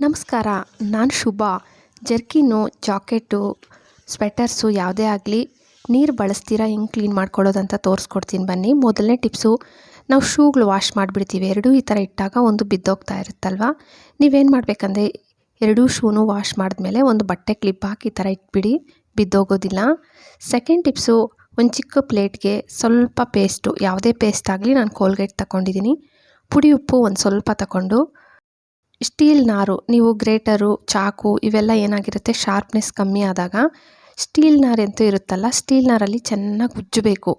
ನಮಸ್ಕಾರ, ನಾನು ಶುಭ. Jerkin, jacket, sweaters ಯಾವುದೇ ಆಗಲಿ ನೀರು ಬಳಸ್ತೀರಾ, ಹೆಂಗೆ ಕ್ಲೀನ್ ಮಾಡ್ಕೊಳ್ಳೋದಂತ ತೋರಿಸ್ಕೊಡ್ತೀನಿ ಬನ್ನಿ. ಮೊದಲನೇ ಟಿಪ್ಸು, ನಾವು ಶೂಗಳು ವಾಶ್ ಮಾಡಿಬಿಡ್ತೀವಿ. ಎರಡೂ ಈ ಥರ ಇಟ್ಟಾಗ ಒಂದು ಬಿದ್ದೋಗ್ತಾ ಇರುತ್ತಲ್ವ? ನೀವೇನು ಮಾಡಬೇಕಂದ್ರೆ, ಎರಡೂ ಶೂನು ವಾಶ್ ಮಾಡಿದ್ಮೇಲೆ ಒಂದು ಬಟ್ಟೆ ಕ್ಲಿಪ್ ಹಾಕಿ ಈ ಥರ ಇಟ್ಬಿಡಿ, ಬಿದ್ದೋಗೋದಿಲ್ಲ. ಸೆಕೆಂಡ್ ಟಿಪ್ಸು, ಒಂದು ಚಿಕ್ಕ ಪ್ಲೇಟ್ಗೆ ಸ್ವಲ್ಪ ಪೇಸ್ಟು, ಯಾವುದೇ ಪೇಸ್ಟ್ ಆಗಲಿ ನಾನು ಕೋಲ್ಗೇಟ್ ತಗೊಂಡಿದ್ದೀನಿ ಪುಡಿ ಉಪ್ಪು ಒಂದು ಸ್ವಲ್ಪ ತಗೊಂಡು ಸ್ಟೀಲ್ ನಾರು, ನೀವು ಗ್ರೇಟರು, ಚಾಕು ಇವೆಲ್ಲ ಏನಾಗಿರುತ್ತೆ? ಶಾರ್ಪ್ನೆಸ್ ಕಮ್ಮಿ ಆದಾಗ ಸ್ಟೀಲ್ ನಾರಂತೂ ಇರುತ್ತಲ್ಲ, ಸ್ಟೀಲ್ ನಾರಲ್ಲಿ ಚೆನ್ನಾಗಿ ಉಜ್ಜಬೇಕು.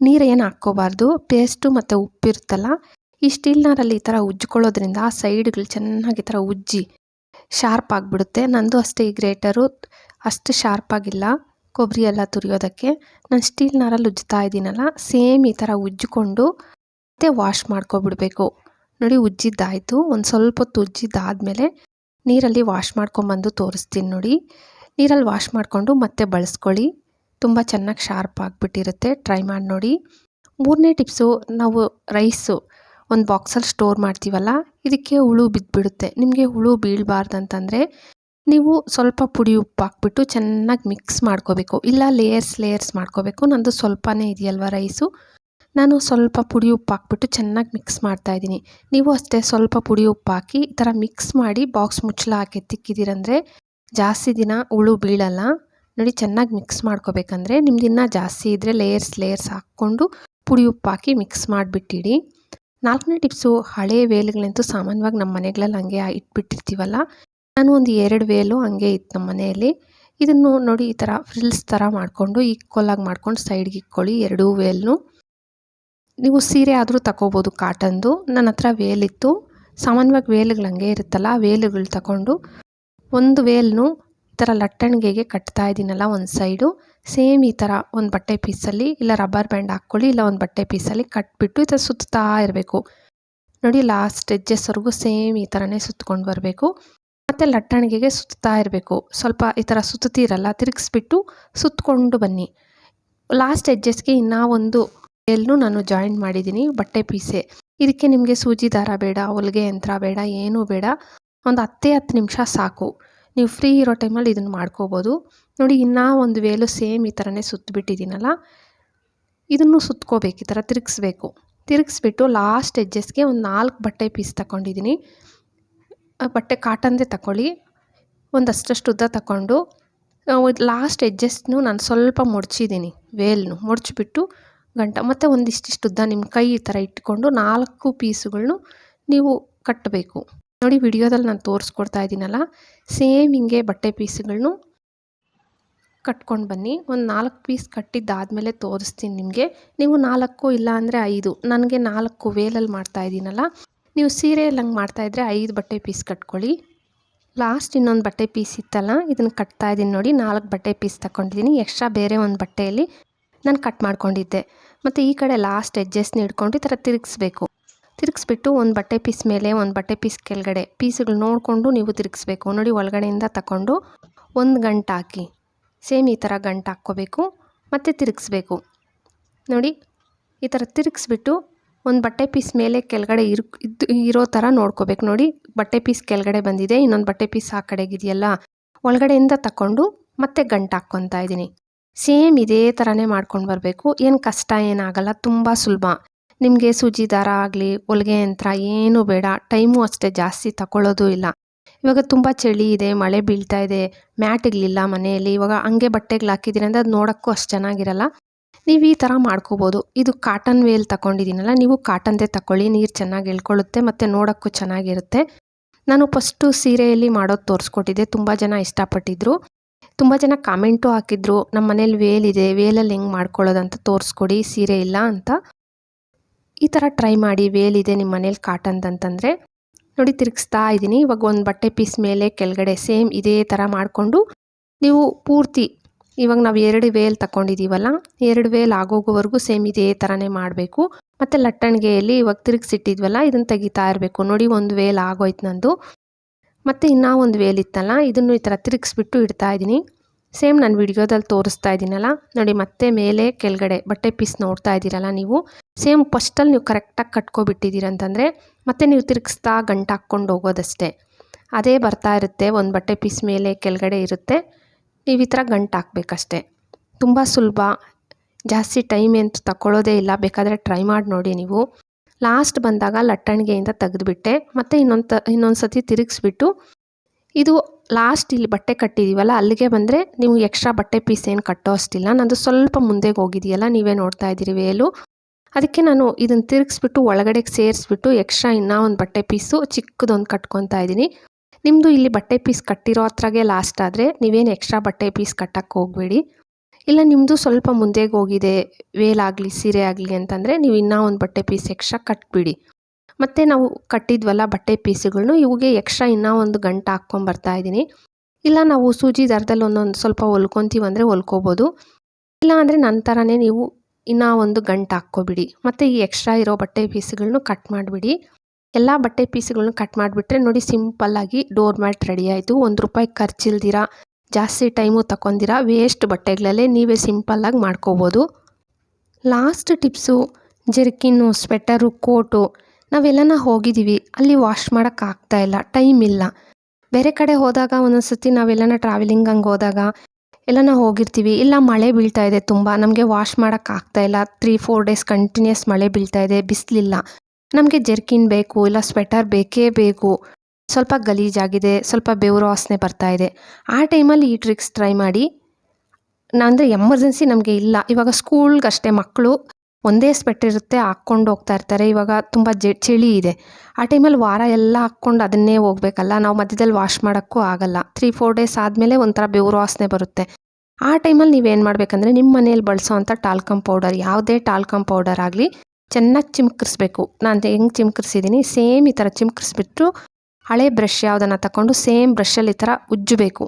ನೀರು ಏನು ಹಾಕ್ಕೋಬಾರ್ದು, ಪೇಸ್ಟು ಮತ್ತು ಉಪ್ಪಿರುತ್ತಲ್ಲ ಈ ಸ್ಟೀಲ್ ನಾರಲ್ಲಿ ಈ ಥರ ಉಜ್ಜಿಕೊಳ್ಳೋದ್ರಿಂದ ಆ ಸೈಡ್ಗಳು ಚೆನ್ನಾಗಿ ಈ ಥರ ಉಜ್ಜಿ ಶಾರ್ಪ್ ಆಗಿಬಿಡುತ್ತೆ. ನಂದು ಅಷ್ಟೇ ಈ ಗ್ರೇಟರು, ಅಷ್ಟು ಶಾರ್ಪ್ ಆಗಿಲ್ಲ ಕೊಬ್ಬರಿ ಎಲ್ಲ ತುರಿಯೋದಕ್ಕೆ. ನಾನು ಸ್ಟೀಲ್ ನಾರಲ್ಲಿ ಉಜ್ಜ್ತಾ ಇದ್ದೀನಲ್ಲ, ಸೇಮ್ ಈ ಥರ ಉಜ್ಜಿಕೊಂಡು ಮತ್ತೆ ವಾಶ್ ಮಾಡ್ಕೊಬಿಡ್ಬೇಕು. ನೋಡಿ ಉಜ್ಜಿದ್ದಾಯಿತು. ಒಂದು ಸ್ವಲ್ಪ ಹೊತ್ತು ಉಜ್ಜಿದ್ದಾದಮೇಲೆ ನೀರಲ್ಲಿ ವಾಶ್ ಮಾಡ್ಕೊಂಬಂದು ತೋರಿಸ್ತೀನಿ ನೋಡಿ. ನೀರಲ್ಲಿ ವಾಶ್ ಮಾಡಿಕೊಂಡು ಮತ್ತೆ ಬಳಸ್ಕೊಳ್ಳಿ. ತುಂಬ ಚೆನ್ನಾಗಿ ಶಾರ್ಪ್ ಆಗಿಬಿಟ್ಟಿರುತ್ತೆ. ಟ್ರೈ ಮಾಡಿ ನೋಡಿ. ಮೂರನೇ ಟಿಪ್ಸು ನಾವು ರೈಸು ಒಂದು ಬಾಕ್ಸಲ್ಲಿ ಸ್ಟೋರ್ ಮಾಡ್ತೀವಲ್ಲ, ಇದಕ್ಕೆ ಹುಳು ಬಿದ್ದುಬಿಡುತ್ತೆ ನಿಮಗೆ ಹುಳು ಬೀಳಬಾರ್ದಂತಂದರೆ ನೀವು ಸ್ವಲ್ಪ ಪುಡಿ ಉಪ್ಪು ಹಾಕ್ಬಿಟ್ಟು ಚೆನ್ನಾಗಿ ಮಿಕ್ಸ್ ಮಾಡ್ಕೋಬೇಕು. ಇಲ್ಲ ಲೇಯರ್ಸ್ ಲೇಯರ್ಸ್ ಮಾಡ್ಕೋಬೇಕು. ನಂದು ಸ್ವಲ್ಪನೇ ಇದೆಯಲ್ವ ರೈಸು ನಾನು ಸ್ವಲ್ಪ ಪುಡಿ ಉಪ್ಪು ಹಾಕ್ಬಿಟ್ಟು ಚೆನ್ನಾಗಿ ಮಿಕ್ಸ್ ಮಾಡ್ತಾಯಿದ್ದೀನಿ ನೀವು ಅಷ್ಟೇ ಸ್ವಲ್ಪ ಪುಡಿ ಉಪ್ಪು ಹಾಕಿ ಈ ಥರ ಮಿಕ್ಸ್ ಮಾಡಿ ಬಾಕ್ಸ್ ಮುಚ್ಚಳ ಹಾಕಿ ತಿಕ್ಕಿದ್ದೀರಂದರೆ ಜಾಸ್ತಿ ದಿನ ಹುಳು ಬೀಳಲ್ಲ. ನೋಡಿ ಚೆನ್ನಾಗಿ ಮಿಕ್ಸ್ ಮಾಡ್ಕೋಬೇಕಂದ್ರೆ ನಿಮ್ದು ಇನ್ನೂ ಜಾಸ್ತಿ ಇದ್ದರೆ ಲೇಯರ್ಸ್ ಲೇಯರ್ಸ್ ಹಾಕ್ಕೊಂಡು ಪುಡಿ ಉಪ್ಪು ಹಾಕಿ ಮಿಕ್ಸ್ ಮಾಡಿಬಿಟ್ಟಿಡಿ. ನಾಲ್ಕನೇ ಟಿಪ್ಸು ಹಳೆ ವೇಲ್ಗಳಂತೂ ಸಾಮಾನ್ಯವಾಗಿ ನಮ್ಮ ಮನೆಗಳಲ್ಲಿ ಹಂಗೆ ಇಟ್ಬಿಟ್ಟಿರ್ತೀವಲ್ಲ. ನಾನು ಒಂದು ಎರಡು ವೇಲು ಹಂಗೆ ಇತ್ತು ನಮ್ಮ ಮನೆಯಲ್ಲಿ. ಇದನ್ನು ನೋಡಿ ಈ ಥರ ಫ್ರಿಲ್ಸ್ ಥರ ಮಾಡಿಕೊಂಡು ಈಕ್ವಲಾಗಿ ಮಾಡ್ಕೊಂಡು ಸೈಡ್ಗೆ ಇಕ್ಕೊಳ್ಳಿ ಎರಡೂ ವೇಲ್ನು. ನೀವು ಸೀರೆ ಆದರೂ ತಗೋಬೋದು ಕಾಟನ್ದು. ನನ್ನ ಹತ್ರ ವೇಲಿತ್ತು ಸಾಮಾನ್ಯವಾಗಿ ವೇಲ್ಗಳು ಹಂಗೆ ಇರುತ್ತಲ್ಲ ವೇಲುಗಳು ತಗೊಂಡು ಒಂದು ವೇಲ್ನು ಈ ಥರ ಲಟ್ಟಣಿಗೆಗೆ ಕಟ್ತಾ ಇದ್ದೀನಲ್ಲ ಒಂದು ಸೈಡು. ಸೇಮ್ ಈ ಥರ ಒಂದು ಬಟ್ಟೆ ಪೀಸಲ್ಲಿ ಇಲ್ಲ ರಬ್ಬರ್ ಬ್ಯಾಂಡ್ ಹಾಕ್ಕೊಳ್ಳಿ, ಇಲ್ಲ ಒಂದು ಬಟ್ಟೆ ಪೀಸಲ್ಲಿ ಕಟ್ಬಿಟ್ಟು ಈ ಥರ ಸುತ್ತಾ ಇರಬೇಕು. ನೋಡಿ ಲಾಸ್ಟ್ ಎಜ್ಜಸ್ವರೆಗೂ ಸೇಮ್ ಈ ಥರನೇ ಸುತ್ಕೊಂಡು ಬರಬೇಕು. ಮತ್ತು ಲಟ್ಟಣಿಗೆಗೆ ಸುತ್ತಾ ಇರಬೇಕು. ಸ್ವಲ್ಪ ಈ ಥರ ಸುತ್ತೀರಲ್ಲ, ತಿರುಗಿಸ್ಬಿಟ್ಟು ಸುತ್ತಕೊಂಡು ಬನ್ನಿ. ಲಾಸ್ಟ್ ಎಜ್ಜಸ್ಗೆ ಇನ್ನೂ ಒಂದು ಎಲ್ಲೂ ನಾನು ಜಾಯಿನ್ ಮಾಡಿದ್ದೀನಿ ಬಟ್ಟೆ ಪೀಸೆ. ಇದಕ್ಕೆ ನಿಮಗೆ ಸೂಜಿ ದಾರ ಬೇಡ, ಹೊಲಿಗೆ ಯಂತ್ರ ಬೇಡ, ಏನೂ ಬೇಡ. ಒಂದು ಹತ್ತೇ ಹತ್ತು ನಿಮಿಷ ಸಾಕು. ನೀವು ಫ್ರೀ ಇರೋ ಟೈಮಲ್ಲಿ ಇದನ್ನು ಮಾಡ್ಕೋಬೋದು. ನೋಡಿ, ಇನ್ನೂ ಒಂದು ವೇಲು ಸೇಮ್ ಈ ಥರನೇ ಸುತ್ತಬಿಟ್ಟಿದ್ದೀನಲ್ಲ ಇದನ್ನು ಸುತ್ಕೋಬೇಕು, ಈ ಥರ ತಿರುಗಿಸ್ಬೇಕು. ತಿರುಗಿಸ್ಬಿಟ್ಟು ಲಾಸ್ಟ್ ಎಡ್ಜಸ್ಗೆ ಒಂದು ನಾಲ್ಕು ಬಟ್ಟೆ ಪೀಸ್ ತಗೊಂಡಿದ್ದೀನಿ ಬಟ್ಟೆ ಕಾಟನ್ದೇ ತಗೊಳ್ಳಿ ಒಂದಷ್ಟಷ್ಟು ಉದ್ದ ತಗೊಂಡು ಲಾಸ್ಟ್ ಎಡ್ಜಸ್ಟ್ನು ನಾನು ಸ್ವಲ್ಪ ಮುಡ್ಚಿದ್ದೀನಿ ವೇಲ್ನು ಮುಡ್ಚಿಬಿಟ್ಟು ಗಂಟ. ಮತ್ತು ಒಂದಿಷ್ಟಿಷ್ಟು ಉದ್ದ ನಿಮ್ಮ ಕೈ ಈ ಥರ ಇಟ್ಕೊಂಡು ನಾಲ್ಕು ಪೀಸುಗಳನ್ನು ನೀವು ಕಟ್ಟಬೇಕು. ನೋಡಿ ವಿಡಿಯೋದಲ್ಲಿ ನಾನು ತೋರಿಸ್ಕೊಡ್ತಾ ಇದ್ದೀನಲ್ಲ, ಸೇಮ್ ಹಿಂಗೆ ಬಟ್ಟೆ ಪೀಸುಗಳನ್ನು ಕಟ್ಕೊಂಡು ಬನ್ನಿ. ಒಂದು ನಾಲ್ಕು ಪೀಸ್ ಕಟ್ಟಿದ್ದಾದಮೇಲೆ ತೋರಿಸ್ತೀನಿ ನಿಮಗೆ. ನೀವು ನಾಲ್ಕು ಇಲ್ಲ ಅಂದರೆ ಐದು. ನನಗೆ ನಾಲ್ಕು ವೇಲಲ್ಲಿ ಮಾಡ್ತಾ ಇದ್ದೀನಲ್ಲ, ನೀವು ಸೀರೆಯಲ್ಲಿ ಹಂಗೆ ಮಾಡ್ತಾಯಿದ್ರೆ ಐದು ಬಟ್ಟೆ ಪೀಸ್ ಕಟ್ಕೊಳ್ಳಿ. ಲಾಸ್ಟ್ ಇನ್ನೊಂದು ಬಟ್ಟೆ ಪೀಸ್ ಇತ್ತಲ್ಲ, ಇದನ್ನು ಕಟ್ತಾ ಇದ್ದೀನಿ ನೋಡಿ. ನಾಲ್ಕು ಬಟ್ಟೆ ಪೀಸ್ ತಗೊಂಡಿದ್ದೀನಿ ಎಕ್ಸ್ಟ್ರಾ ಬೇರೆ ಒಂದು ಬಟ್ಟೆಯಲ್ಲಿ ನಾನು ಕಟ್ ಮಾಡ್ಕೊಂಡಿದ್ದೆ. ಮತ್ತು ಈ ಕಡೆ ಲಾಸ್ಟ್ ಎಡ್ಜಸ್ನ ಹಿಡ್ಕೊಂಡು ಈ ಥರ ತಿರುಗಿಸ್ಬೇಕು. ತಿರುಗಿಸ್ಬಿಟ್ಟು ಒಂದು ಬಟ್ಟೆ ಪೀಸ್ ಮೇಲೆ ಒಂದು ಬಟ್ಟೆ ಪೀಸ್ ಕೆಳಗಡೆ ಪೀಸ್ಗಳು ನೋಡಿಕೊಂಡು ನೀವು ತಿರುಗಿಸ್ಬೇಕು. ನೋಡಿ ಒಳಗಡೆಯಿಂದ ತಗೊಂಡು ಒಂದು ಗಂಟೆ ಹಾಕಿ. ಸೇಮ್ ಈ ಥರ ಗಂಟು ಹಾಕ್ಕೋಬೇಕು. ಮತ್ತು ತಿರುಗಿಸ್ಬೇಕು. ನೋಡಿ ಈ ಥರ ತಿರುಗಿಸ್ಬಿಟ್ಟು ಒಂದು ಬಟ್ಟೆ ಪೀಸ್ ಮೇಲೆ ಕೆಳಗಡೆ ಇರು ಇದ್ದು ಇರೋ ಥರ ನೋಡ್ಕೋಬೇಕು. ನೋಡಿ ಬಟ್ಟೆ ಪೀಸ್ ಕೆಳಗಡೆ ಬಂದಿದೆ, ಇನ್ನೊಂದು ಬಟ್ಟೆ ಪೀಸ್ ಆ ಕಡೆಗಿದೆಯಲ್ಲ. ಒಳಗಡೆಯಿಂದ ತಗೊಂಡು ಮತ್ತೆ ಗಂಟು ಹಾಕ್ಕೊತಾ ಇದ್ದೀನಿ ಸೇಮ್ ಇದೇ ಥರನೇ ಮಾಡ್ಕೊಂಡು ಬರಬೇಕು. ಏನು ಕಷ್ಟ ಏನಾಗಲ್ಲ ತುಂಬ ಸುಲಭ. ನಿಮಗೆ ಸೂಜಿ ದಾರ ಆಗಲಿ, ಹೊಲಿಗೆ ಯಂತ್ರ ಏನೂ ಬೇಡ. ಟೈಮು ಅಷ್ಟೇ ಜಾಸ್ತಿ ತಗೊಳ್ಳೋದು ಇಲ್ಲ. ಇವಾಗ ತುಂಬ ಚಳಿ ಇದೆ, ಮಳೆ ಬೀಳ್ತಾ ಇದೆ ಮ್ಯಾಟ್ಗಳಿಲ್ಲ ಮನೆಯಲ್ಲಿ. ಇವಾಗ ಹಂಗೆ ಬಟ್ಟೆಗಳು ಹಾಕಿದ್ದೀನಿ ಅಂದರೆ ಅದು ನೋಡೋಕ್ಕೂ ಅಷ್ಟು ಚೆನ್ನಾಗಿರಲ್ಲ. ನೀವು ಈ ಥರ ಮಾಡ್ಕೋಬೋದು. ಇದು ಕಾಟನ್ ವೇಲ್ ತಗೊಂಡಿದ್ದೀನಲ್ಲ ನೀವು ಕಾಟನ್ದೇ ತಗೊಳ್ಳಿ ನೀರು ಚೆನ್ನಾಗಿ ಎಳ್ಕೊಳ್ಳುತ್ತೆ ಮತ್ತು ನೋಡೋಕ್ಕೂ ಚೆನ್ನಾಗಿರುತ್ತೆ. ನಾನು ಫಸ್ಟು ಸೀರೆಯಲ್ಲಿ ಮಾಡೋದು ತೋರಿಸ್ಕೊಟ್ಟಿದ್ದೆ. ತುಂಬ ಜನ ಇಷ್ಟಪಟ್ಟಿದ್ರು. ತುಂಬ ಜನ ಕಾಮೆಂಟು ಹಾಕಿದ್ರು ನಮ್ಮ ಮನೇಲಿ ವೇಲಿದೆ ವೇಲಲ್ಲಿ ಹೆಂಗೆ ಮಾಡ್ಕೊಳ್ಳೋದಂತ ತೋರಿಸ್ಕೊಡಿ, ಸೀರೆ ಇಲ್ಲ ಅಂತ. ಈ ಥರ ಟ್ರೈ ಮಾಡಿ ವೇಲಿದೆ ನಿಮ್ಮ ಮನೇಲಿ ಕಾಟನ್ದಂತಂದರೆ ನೋಡಿ ತಿರುಗಿಸ್ತಾ ಇದ್ದೀನಿ ಇವಾಗ ಒಂದು ಬಟ್ಟೆ ಪೀಸ್ ಮೇಲೆ ಕೆಳಗಡೆ ಸೇಮ್ ಇದೇ ಥರ ಮಾಡಿಕೊಂಡು, ನೀವು ಪೂರ್ತಿ, ಇವಾಗ ನಾವು ಎರಡು ವೇಲ್ ತಗೊಂಡಿದ್ದೀವಲ್ಲ ಎರಡು ವೇಲ್ ಆಗೋಗೋವರೆಗೂ ಸೇಮ್ ಇದೇ ಥರನೇ ಮಾಡಬೇಕು. ಮತ್ತು ಲಟ್ಟಣಿಗೆಯಲ್ಲಿ ಇವಾಗ ತಿರುಗಿಸಿಟ್ಟಿದ್ವಲ್ಲ ಇದನ್ನು ತೆಗಿತಾ ಇರಬೇಕು. ನೋಡಿ, ಒಂದು ವೇಲ್ ಆಗೋಯ್ತು ನಂದು. ಮತ್ತು ಇನ್ನೂ ಒಂದು ವೇಲ್ ಇತ್ತಲ್ಲ, ಇದನ್ನು ಈ ಥರ ತಿರುಗಿಸ್ಬಿಟ್ಟು ಇಡ್ತಾ ಇದ್ದೀನಿ. ಸೇಮ್ ನಾನು ವಿಡಿಯೋದಲ್ಲಿ ತೋರಿಸ್ತಾ ಇದ್ದೀನಲ್ಲ, ನೋಡಿ ಮತ್ತೆ ಮೇಲೆ ಕೆಳಗಡೆ ಬಟ್ಟೆ ಪೀಸ್ ನೋಡ್ತಾ ಇದ್ದೀರಲ್ಲ ನೀವು. ಸೇಮ್ ಫಸ್ಟಲ್ಲಿ ನೀವು ಕರೆಕ್ಟಾಗಿ ಕಟ್ಕೊಬಿಟ್ಟಿದ್ದೀರಂತಂದರೆ ಮತ್ತೆ ನೀವು ತಿರುಗಿಸ್ತಾ ಗಂಟು ಹಾಕ್ಕೊಂಡು ಹೋಗೋದಷ್ಟೇ. ಅದೇ ಬರ್ತಾ ಇರುತ್ತೆ, ಒಂದು ಬಟ್ಟೆ ಪೀಸ್ ಮೇಲೆ ಕೆಳಗಡೆ ಇರುತ್ತೆ. ನೀವು ಈ ಥರ ಗಂಟು ಹಾಕ್ಬೇಕಷ್ಟೆ. ತುಂಬ ಸುಲಭ, ಜಾಸ್ತಿ ಟೈಮ್ ಏನು ತಗೊಳ್ಳೋದೇ ಇಲ್ಲ, ಬೇಕಾದರೆ ಟ್ರೈ ಮಾಡಿ ನೋಡಿ ನೀವು. ಲಾಸ್ಟ್ ಬಂದಾಗ ಲಟ್ಟಣಿಗೆಯಿಂದ ತೆಗೆದುಬಿಟ್ಟೆ, ಮತ್ತು ಇನ್ನೊಂದು ತ ಇನ್ನೊಂದು ಸತಿ ತಿರುಗಿಸ್ಬಿಟ್ಟು, ಇದು ಲಾಸ್ಟ್ ಇಲ್ಲಿ ಬಟ್ಟೆ ಕಟ್ಟಿದ್ದೀವಲ್ಲ ಅಲ್ಲಿಗೆ ಬಂದರೆ ನೀವು ಎಕ್ಸ್ಟ್ರಾ ಬಟ್ಟೆ ಪೀಸ್ ಏನು ಕಟ್ಟೋ ಅಷ್ಟಿಲ್ಲ. ನಂದು ಸ್ವಲ್ಪ ಮುಂದೆಗೆ ಹೋಗಿದೆಯಲ್ಲ, ನೀವೇ ನೋಡ್ತಾ ಇದ್ದೀರಿ ವೇಲು. ಅದಕ್ಕೆ ನಾನು ಇದನ್ನು ತಿರುಗಿಸ್ಬಿಟ್ಟು ಒಳಗಡೆಗೆ ಸೇರಿಸ್ಬಿಟ್ಟು ಎಕ್ಸ್ಟ್ರಾ ಇನ್ನೂ ಒಂದು ಬಟ್ಟೆ ಪೀಸು, ಚಿಕ್ಕದೊಂದು ಕಟ್ಕೊತಾ ಇದ್ದೀನಿ. ನಿಮ್ಮದು ಇಲ್ಲಿ ಬಟ್ಟೆ ಪೀಸ್ ಕಟ್ಟಿರೋ ಹತ್ರಾಗೆ ಲಾಸ್ಟ್ ಆದರೆ ನೀವೇನು ಎಕ್ಸ್ಟ್ರಾ ಬಟ್ಟೆ ಪೀಸ್ ಕಟ್ಟಕ್ಕೆ ಹೋಗಬೇಡಿ. ಇಲ್ಲ ನಿಮ್ಮದು ಸ್ವಲ್ಪ ಮುಂದೆಗೆ ಹೋಗಿದೆ ವೇಲಾಗಲಿ ಸೀರೆ ಆಗಲಿ ಅಂತಂದರೆ ನೀವು ಇನ್ನೂ ಒಂದು ಬಟ್ಟೆ ಪೀಸ್ ಎಕ್ಸ್ಟ್ರಾ ಕಟ್ಬಿಡಿ. ಮತ್ತು ನಾವು ಕಟ್ಟಿದ್ವಲ್ಲ ಬಟ್ಟೆ ಪೀಸುಗಳನ್ನು ಇವಾಗೆ ಎಕ್ಸ್ಟ್ರಾ ಇನ್ನೂ ಒಂದು ಗಂಟು ಹಾಕ್ಕೊಂಬರ್ತಾ ಇದ್ದೀನಿ. ಇಲ್ಲ, ನಾವು ಸೂಜಿ ದರದಲ್ಲಿ ಒಂದೊಂದು ಸ್ವಲ್ಪ ಹೊಲ್ಕೊತೀವಂದರೆ ಹೊಲ್ಕೋಬೋದು. ಇಲ್ಲ ಅಂದರೆ ನಂತರನೇ ನೀವು ಇನ್ನೂ ಒಂದು ಗಂಟು ಹಾಕ್ಕೊಬಿಡಿ. ಮತ್ತು ಈ ಎಕ್ಸ್ಟ್ರಾ ಇರೋ ಬಟ್ಟೆ ಪೀಸ್ಗಳನ್ನು ಕಟ್ ಮಾಡಿಬಿಡಿ. ಎಲ್ಲ ಬಟ್ಟೆ ಪೀಸ್ಗಳನ್ನು ಕಟ್ ಮಾಡಿಬಿಟ್ರೆ ನೋಡಿ ಸಿಂಪಲ್ಲಾಗಿ ಡೋರ್ ಮ್ಯಾಟ್ ರೆಡಿ ಆಯಿತು. ಒಂದು ರೂಪಾಯಿ ಖರ್ಚಿಲ್ದಿರ. ಜಾಸ್ತಿ ಟೈಮು ತಗೊಂದಿರ ವೇಸ್ಟ್ ಬಟ್ಟೆಗಳಲ್ಲೇ ನೀವೇ ಸಿಂಪಲ್ಲಾಗಿ ಮಾಡ್ಕೋಬೋದು. Last tips, jerkin, sweater, coat, ನಾವೆಲ್ಲನ ಹೋಗಿದ್ದೀವಿ ಅಲ್ಲಿ ವಾಶ್ ಮಾಡೋಕ್ಕಾಗ್ತಾ ಇಲ್ಲ, ಟೈಮ್ ಇಲ್ಲ. ಬೇರೆ ಕಡೆ ಹೋದಾಗ ಒಂದೊಂದು ಸರ್ತಿ ನಾವೆಲ್ಲನ ಟ್ರಾವೆಲಿಂಗ್ ಹಂಗೆ ಹೋದಾಗ ಎಲ್ಲನ ಹೋಗಿರ್ತೀವಿ. ಇಲ್ಲ ಮಳೆ ಬೀಳ್ತಾ ಇದೆ ತುಂಬ, ನಮಗೆ ವಾಶ್ ಮಾಡೋಕ್ಕಾಗ್ತಾ ಇಲ್ಲ. ತ್ರೀ ಫೋರ್ ಡೇಸ್ ಕಂಟಿನ್ಯೂಸ್ ಮಳೆ ಬೀಳ್ತಾ ಇದೆ, ಬಿಸಿಲಿಲ್ಲ. ನಮಗೆ ಜೆರ್ಕಿನ್ ಬೇಕು, ಇಲ್ಲ ಸ್ವೆಟರ್ ಬೇಕೇ ಬೇಕು. ಸ್ವಲ್ಪ ಗಲೀಜಾಗಿದೆ, ಸ್ವಲ್ಪ ಬೆವರು ವಾಸನೆ ಬರ್ತಾ ಇದೆ. ಆ ಟೈಮಲ್ಲಿ ಈ ಟ್ರಿಕ್ಸ್ ಟ್ರೈ ಮಾಡಿ ಅಂದರೆ ಎಮರ್ಜೆನ್ಸಿ ನಮಗೆ ಇಲ್ಲ. ಇವಾಗ ಸ್ಕೂಲ್ಗಷ್ಟೇ ಮಕ್ಕಳು ಒಂದೇ ಸ್ಪೆಟ್ ಇರುತ್ತೆ, ಹಾಕ್ಕೊಂಡು ಹೋಗ್ತಾ ಇರ್ತಾರೆ. ಇವಾಗ ತುಂಬ ಜೆ, ಚಳಿ ಇದೆ. ಆ ಟೈಮಲ್ಲಿ ವಾರ ಎಲ್ಲ ಹಾಕ್ಕೊಂಡು ಅದನ್ನೇ ಹೋಗ್ಬೇಕಲ್ಲ? ನಾವು ಮಧ್ಯದಲ್ಲಿ ವಾಶ್ ಮಾಡೋಕ್ಕೂ ಆಗಲ್ಲ. ತ್ರೀ ಫೋರ್ ಡೇಸ್ ಆದಮೇಲೆ ಒಂಥರ ಬೆವರು ವಾಸನೆ ಬರುತ್ತೆ. ಆ ಟೈಮಲ್ಲಿ ನೀವೇನು ಮಾಡಬೇಕಂದ್ರೆ ನಿಮ್ಮ ಮನೇಲಿ ಬಳಸೋವಂಥ ಟಾಲ್ಕಮ್ ಪೌಡರ್ ಯಾವುದೇ ಟಾಲ್ಕಮ್ ಪೌಡರ್ ಆಗಲಿ, ಚೆನ್ನಾಗಿ ಚಿಮ್ಕರಿಸ್ಬೇಕು. ನಾನು ಹೆಂಗೆ ಚಿಮ್ಕರಿಸಿದ್ದೀನಿ ಸೇಮ್ ಈ ಥರ ಚಿಮ್ಕರಿಸ್ಬಿಟ್ಟು ಹಳೆ ಬ್ರಷ್ ಯಾವುದನ್ನು ತಗೊಂಡು ಸೇಮ್ ಬ್ರಷಲ್ಲಿ ಈ ಥರ ಉಜ್ಜಬೇಕು.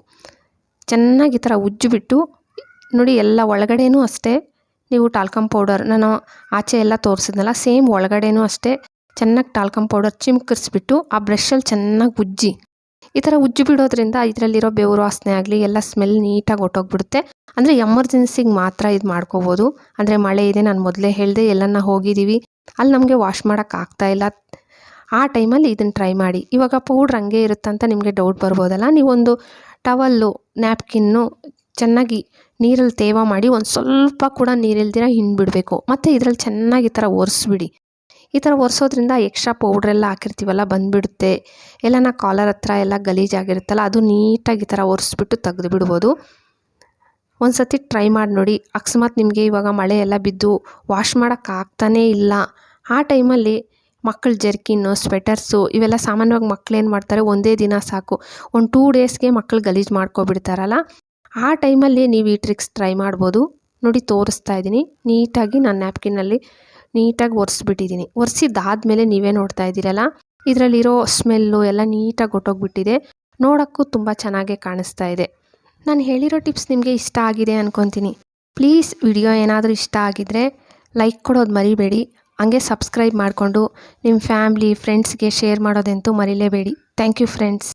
ಚೆನ್ನಾಗಿ ಈ ಥರ ಉಜ್ಜಿಬಿಟ್ಟು, ನೋಡಿ ಎಲ್ಲ ಒಳಗಡೆನೂ ಅಷ್ಟೇ, ನೀವು ಟಾಲ್ಕಮ್ ಪೌಡರ್ ನಾನು ಆಚೆ ಎಲ್ಲ ತೋರಿಸಿದ್ನಲ್ಲ ಸೇಮ್ ಒಳಗಡೆನೂ ಅಷ್ಟೇ ಚೆನ್ನಾಗಿ ಟಾಲ್ಕಮ್ ಪೌಡರ್ ಚಿಮ್ಕರಿಸ್ಬಿಟ್ಟು ಆ ಬ್ರಷಲ್ಲಿ ಚೆನ್ನಾಗಿ ಉಜ್ಜಿ. ಈ ಥರ ಉಜ್ಜಿ ಬಿಡೋದ್ರಿಂದ ಇದರಲ್ಲಿರೋ ಬೆವರು ವಾಸನೆ ಆಗಲಿ, ಎಲ್ಲ ಸ್ಮೆಲ್ ನೀಟಾಗಿ ಹೊಟ್ಟೋಗ್ಬಿಡುತ್ತೆ ಅಂದರೆ ಎಮರ್ಜೆನ್ಸಿಗೆ ಮಾತ್ರ ಇದು ಮಾಡ್ಕೋಬೋದು. ಅಂದರೆ ಮಳೆ ಇದೆ, ನಾನು ಮೊದಲೇ ಹೇಳಿದೆ, ಎಲ್ಲನ್ನ ಹೋಗಿದ್ದೀವಿ ಅಲ್ಲಿ ನಮಗೆ ವಾಶ್ ಮಾಡೋಕ್ಕಾಗ್ತಾ ಇಲ್ಲ. ಆ ಟೈಮಲ್ಲಿ ಇದನ್ನು ಟ್ರೈ ಮಾಡಿ. ಇವಾಗ ಪೌಡ್ರ್ ಹಂಗೆ ಇರುತ್ತಂತ ನಿಮಗೆ ಡೌಟ್ ಬರ್ಬೋದಲ್ಲ? ನೀವೊಂದು ಟವಲ್ಲು ನ್ಯಾಪ್ಕಿನ್ನು ಚೆನ್ನಾಗಿ ನೀರಲ್ಲಿ ತೇವ ಮಾಡಿ ಒಂದು ಸ್ವಲ್ಪ ಕೂಡ ನೀರಿಲ್ದಿರ ಹಿಂಡ್ಬಿಡಬೇಕು. ಮತ್ತು ಇದರಲ್ಲಿ ಚೆನ್ನಾಗಿ ಈ ಥರ ಒರೆಸ್ಬಿಡಿ. ಈ ಥರ ಒರೆಸೋದ್ರಿಂದ ಎಕ್ಸ್ಟ್ರಾ ಪೌಡ್ರೆಲ್ಲ ಹಾಕಿರ್ತೀವಲ್ಲ, ಬಂದುಬಿಡುತ್ತೆ. ಎಲ್ಲನ ಕಾಲರ್ ಹತ್ರ ಎಲ್ಲ ಗಲೀಜಾಗಿರುತ್ತಲ್ಲ ಅದು ನೀಟಾಗಿ ಈ ಥರ ಒರೆಸ್ಬಿಟ್ಟು ತೆಗೆದು ಬಿಡ್ಬೋದು ಒಂದು ಸತಿ ಟ್ರೈ ಮಾಡಿ ನೋಡಿ. ಅಕಸ್ಮಾತ್ ನಿಮಗೆ ಇವಾಗ ಮಳೆ ಎಲ್ಲ ಬಿದ್ದು ವಾಶ್ ಮಾಡೋಕ್ಕಾಗ್ತಾನೇ ಇಲ್ಲ. ಆ ಟೈಮಲ್ಲಿ ಮಕ್ಕಳ ಜರ್ಕಿನ್ನು, ಸ್ವೆಟರ್ಸು ಇವೆಲ್ಲ ಸಾಮಾನ್ಯವಾಗಿ ಮಕ್ಳು ಏನು ಮಾಡ್ತಾರೆ, ಒಂದೇ ದಿನ ಸಾಕು. ಒಂದು ಟೂ ಡೇಸ್ಗೆ ಮಕ್ಕಳು ಗಲೀಜು ಮಾಡ್ಕೊಬಿಡ್ತಾರಲ್ಲ? ಆ ಟೈಮಲ್ಲಿ ನೀವು ಈ ಟ್ರಿಕ್ಸ್ ಟ್ರೈ ಮಾಡ್ಬೋದು. ನೋಡಿ, ತೋರಿಸ್ತಾ ಇದ್ದೀನಿ. ನೀಟಾಗಿ ನಾನು ನ್ಯಾಪ್ಕಿನಲ್ಲಿ ನೀಟಾಗಿ ಒರೆಸ್ಬಿಟ್ಟಿದ್ದೀನಿ. ಒರೆಸಿದ್ದಾದ್ಮೇಲೆ ನೀವೇ ನೋಡ್ತಾ ಇದ್ದೀರಲ್ಲ? ಇದರಲ್ಲಿರೋ ಸ್ಮೆಲ್ಲು ಎಲ್ಲ ನೀಟಾಗಿ ಹೊಟ್ಟೋಗ್ಬಿಟ್ಟಿದೆ ನೋಡೋಕ್ಕೂ ತುಂಬ ಚೆನ್ನಾಗೇ ಕಾಣಿಸ್ತಾ ಇದೆ. ನಾನು ಹೇಳಿರೋ ಟಿಪ್ಸ್ ನಿಮಗೆ ಇಷ್ಟ ಆಗಿದೆ ಅಂದ್ಕೊತೀನಿ ಪ್ಲೀಸ್ ವಿಡಿಯೋ ಏನಾದರೂ ಇಷ್ಟ ಆಗಿದ್ದರೆ ಲೈಕ್ ಕೊಡೋದು ಮರಿಬೇಡಿ. ಹಂಗೆ ಸಬ್ಸ್ಕ್ರೈಬ್ ಮಾಡಿಕೊಂಡು ನಿಮ್ಮ ಫ್ಯಾಮ್ಲಿ ಫ್ರೆಂಡ್ಸ್ಗೆ ಶೇರ್ ಮಾಡೋದಂತೂ ಮರಿಲೇಬೇಡಿ. Thank you friends